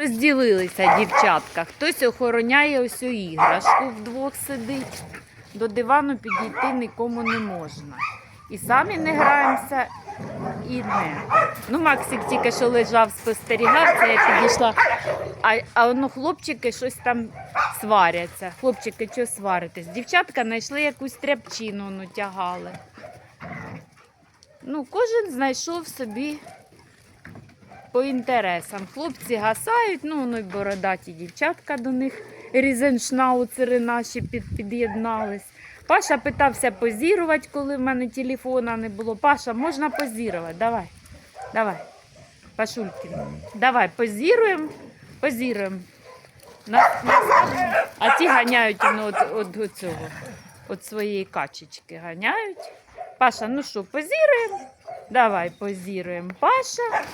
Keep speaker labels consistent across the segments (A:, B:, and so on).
A: розділилися дівчатка. Хтось охороняє ось іграшку, вдвох сидить. До дивану підійти нікому не можна. І самі не граємося, і не. Ну, Максик тільки що лежав, спостерігав, це я підійшла. А, а воно хлопчики щось там сваряться. Хлопчики, що сваритесь? Дівчатка знайшли якусь тряпчину, ну, тягали. Ну, кожен знайшов собі по інтересам. Хлопці гасають, ну, ну й бородаті дівчатка до них різеншнауцери наші під, під'єднались. Паша питався позірувати, коли в мене телефона не було. Паша, можна позірувати? Давай. Давай. Пашулькін. Давай, позіруємо. Позіруємо. На, на- а ті ганяють ну, от, от, от цього. От своєї качечки ганяють. Паша, ну що, позіруємо? Давай позіруємо. Паша.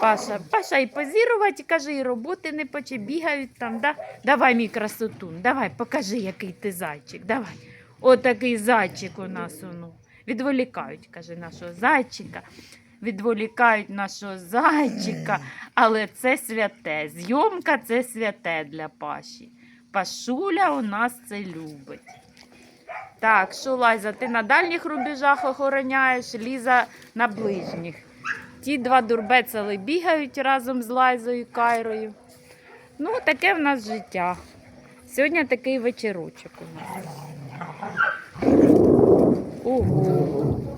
A: Паша, Паша і позірувати, каже, і роботи не поче, бігають там. Да? Давай, мій красотун, давай, покажи, який ти зайчик. Давай. Отакий зайчик у нас. Ну. Відволікають, каже, нашого зайчика. Відволікають нашого зайчика, але це святе. Зйомка це святе для Паші. Пашуля у нас це любить. Так, що, Лайза, ти на дальніх рубежах охороняєш, Ліза на ближніх. Ті два дурбецели бігають разом з Лайзою Кайрою. Ну, таке в нас життя. Сьогодні такий вечірочок у нас. Ого.